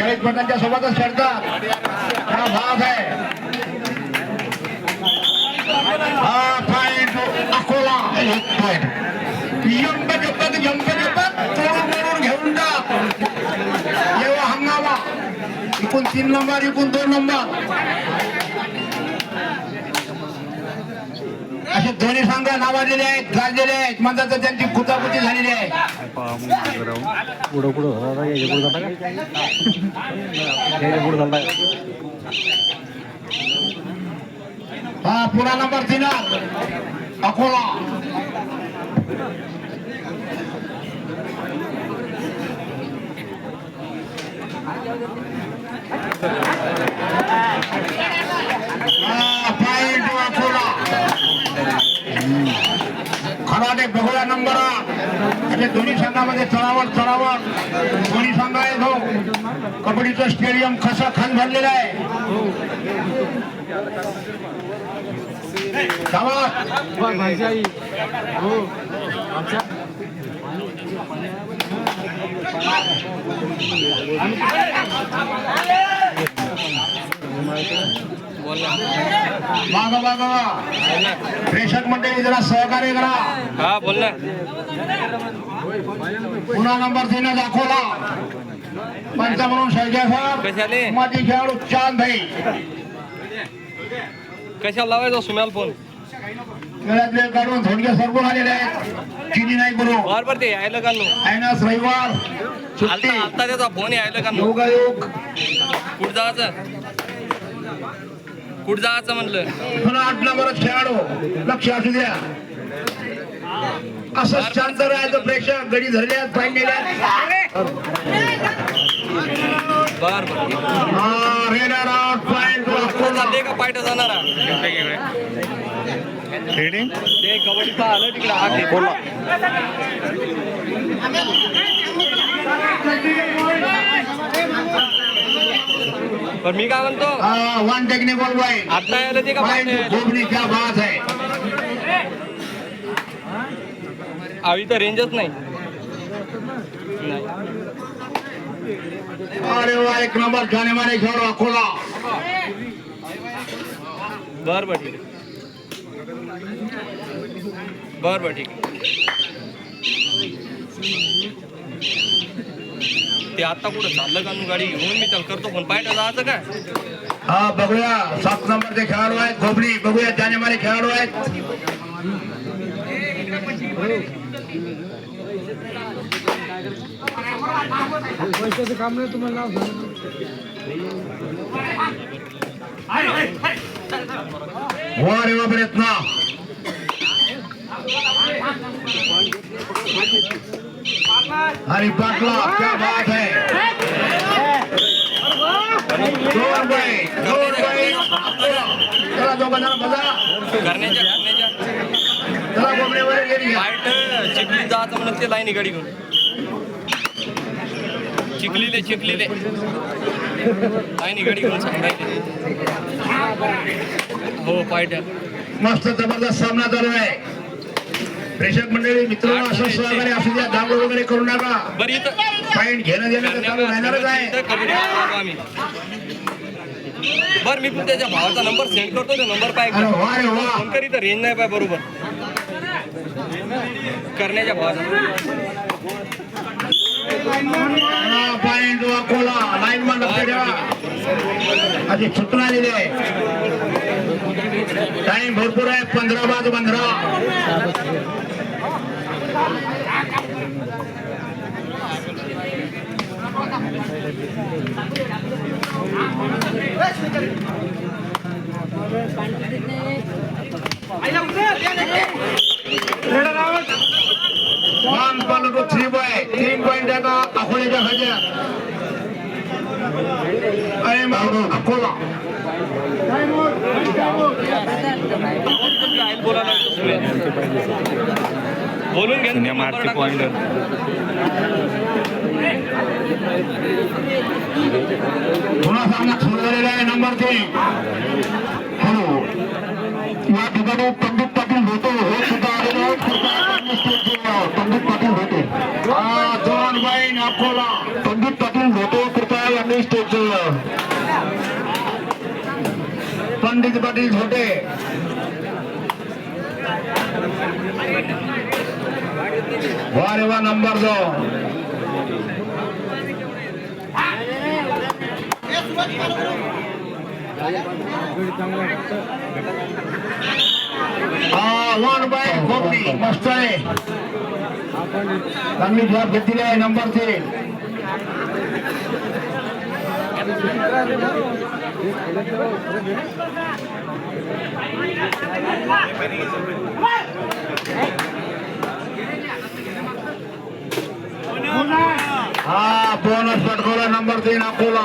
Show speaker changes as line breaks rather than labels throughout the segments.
गणेश भटांच्या सोबतच खेळतात. हा भाग आहे. हा पॉइंट अकोला. एक पॉइंट यंब जपत यंब जपत तोडून मोडून घेऊन टाक येवा हंगामा. एकूण तीन नंबर एकूण दोन नंबर. असे दोन्ही संघ नावाजलेले आहेत गाजलेले आहेत म्हणतात तर त्यांची कुचाकुची झालेली आहे
पुढं पुढं होता याच्या पुढं जाता का याच्या पुढं चालता
हा पुरा नंबर तीन अकोला हा, पॉइंट अकोला खराडे बघूया नंबर असे दोन्ही संघामध्ये चढावर चढावर दोन्ही संघ आहेत हो. कबड्डीचं स्टेडियम कसं खान भरलेलं आहे. शाबास. माग माग. प्रेक्षक मंडळी जरा सहकार्य करा.
हा बोल
पुन्हा नंबर तीन दाखवला. पंच म्हणून
कशाले?
सर माझी खेळाडू चांद भाई.
कशाला लावायचा सुम्याला फोन?
खेळातले काढून सरकून आलेले आहेत. चिनी नाही
बरोबर ते यायला का नो
ऐनास रविवार
आलता आलता त्याचा फोन यायला का नो
योगायोग.
कुठं जायचं? कुठं जायचं म्हणलं?
पुन्हा आठ नंबर खेळाडू. लक्ष असू द्या. असं शांत राहायचं प्रेक्षक. गडी धरले आहेत पाय नेले आहेत.
बर बर.
Raider out, point Akola.
चालले का पायट जाणार? ते कबड्डीचा आलं तिकडे. आग बोला. पण मी काय म्हणतो?
हा, वन टेक्निकल बॉय
आता यायला ते का
बात है
आवी तर रेंजच नाही.
अरे वा एक नंबर जाने माने खेळाडू अकोला
बर बर ठीक बर बर ठीक ते आता कुठं चाललं का गाडी घेऊन मी त्याला करतो फोन. पायटा जायचं काय?
हा बघूया. सात नंबरचे खेळाडू आहेत. गोबरी बघूया. जाने माने खेळाडू आहेत. वा रे वा प्रयत्न हरी पाटला क्या बात है. दोन बाई दोन बाई चला दोघांना बघा.
करण्याच्या करण्याच्या
चला गोबरेवर गेली.
पायट चिखली जायचं म्हणत ते लाईनी गाडी घेऊन. चिखलीले चिखलीले. लाईनी गाडी घेऊन सांगायचे हो पायट
मस्त जबरदस्त सामना चालू आहे. प्रेक्षक मंडळी मित्रांनो असं सहकार्य असू द्या दाबड वगैरे करू नका.
बरं
पॉईंट घेणं देणं चालू राहणारच आहे.
आम्ही. बरं मी पण त्याच्या भावाचा नंबर सेंड करतो तो नंबर पाय फोन करी तर रेंज नाही पाय बरोबर. करण्याच्या भावाचा.
मान लक्ष ठेवा अशी सूचना आलेली आहे टाइम भरपूर आहे. पंधरा बाद पंधरा. पॉईंट टू थ्री बॉय तीन पॉईंट अकोल्याच्या भाऊ अकोला.
बोलून घे ना, number टाकून.
पुन्हा सामना सुरू झालेला आहे नंबर तीन. हॅलो. या ठिकाणी पंडित पाटील होते हे सुद्धा पंडित पाटील छोटे वा रे वा नंबर दो हा वन बाय कोकणी मस्त आहे चांगली जॉब घेतलेली आहे नंबरची हा बोनस पटकोला नंबर तीन अकोला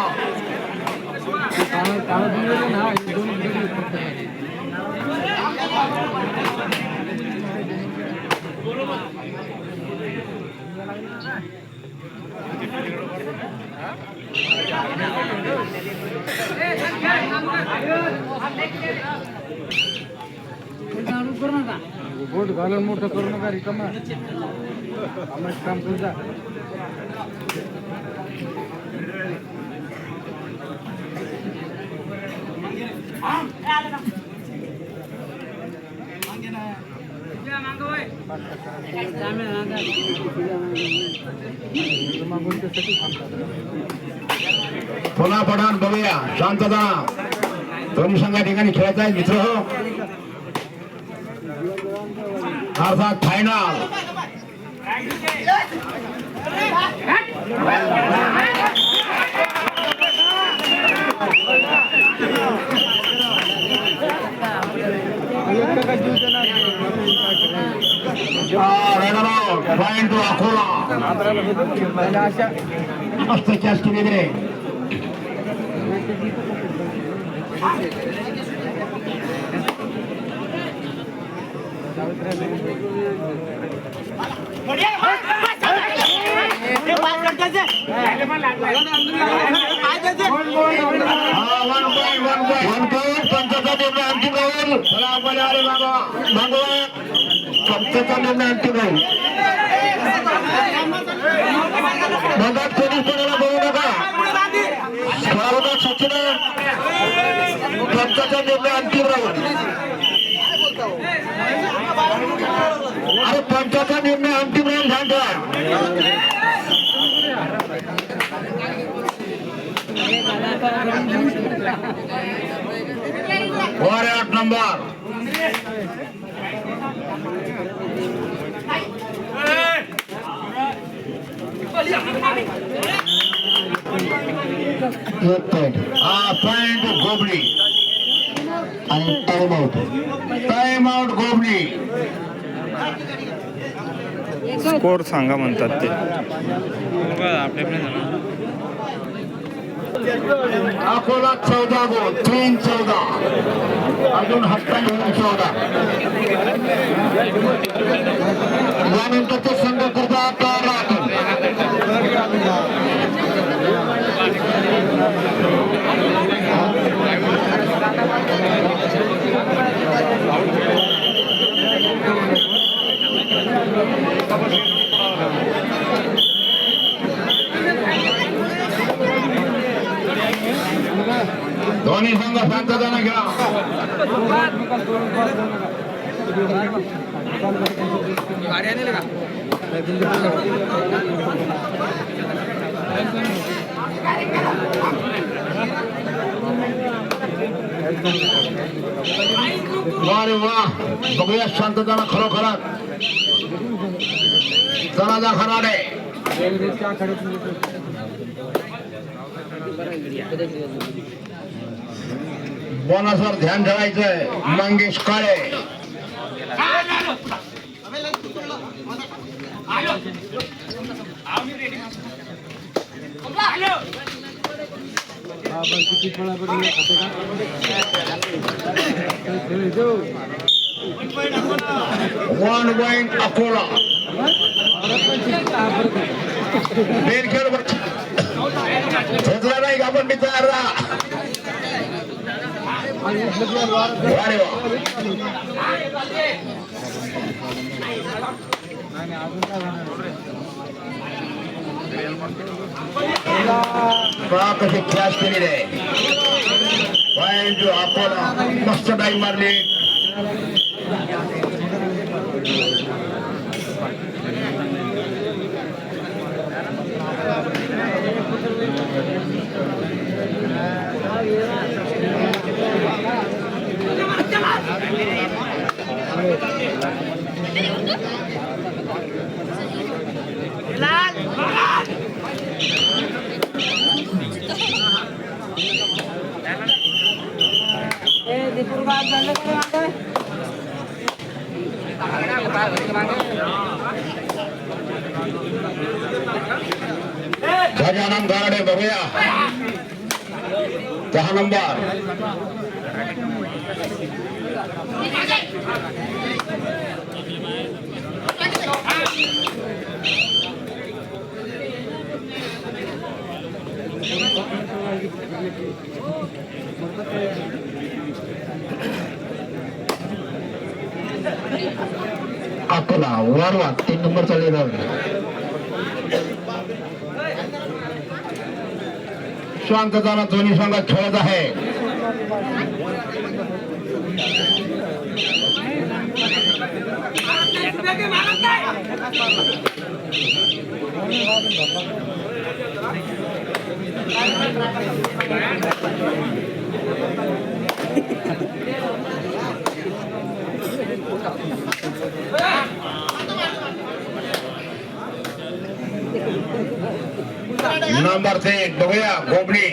बोट घालून मोठं करू नका रिकामा आम्हाला काम तुझा मागून त्यासाठी
पुन्हा पठाण बघूया. शांतता. दोन्ही संघा ठिकाणी खेळत आहेत मित्र. हो अर्थात फायनल पॉइंट टू अकोला
अशा
मस्त कॅच केली रे हा one point one point one point पंचाचा निर्णय अंतिम राहील चला आपण সচেতন আনতে ভাই বাজার চল্লিশ পনেরো বহু টাকা সর্বদা সচেতন সচেতন আনতে ভাই আরে পঞ্চাশা নিম্নে অন্তিম রাউন্ড ঘণ্টা ওয়ারে আট নম্বর। एक पॉइंट हा पॉइंट गोबडी आणि टाइम आउट टाइम आउट गोबडी
स्कोर सांगा म्हणतात ते.
अकोला चौदा गोल तीन चौदा. अजून हप्ता घेऊन चौदा. यानंतर तो संघ करता तयार राहतो दोन्ही संघ शांतताने घ्या वा रे वा बघूया शांतताना खरोखरात जनाजा खराडे. बोनासवर ध्यान ठेवायचंय. मंगेश काळे.
आपण किती पळापळी खाते का खेळ देऊ
वन पॉइंट अकोला बेरखेड घेतला नाही का आपण मी तयार राहा वा रे वा
आणि अजून काय होणार?
पहा कशी कॅच केलेली आहे पॉइंट अकोला मस्त डाई मारली गजानन गाडे बघूया दहा नंबर अकोला वारवा तीन नंबर चालले शांतताना दोन्ही संघात खेळत आहे नंबर एक बघूया गोबडी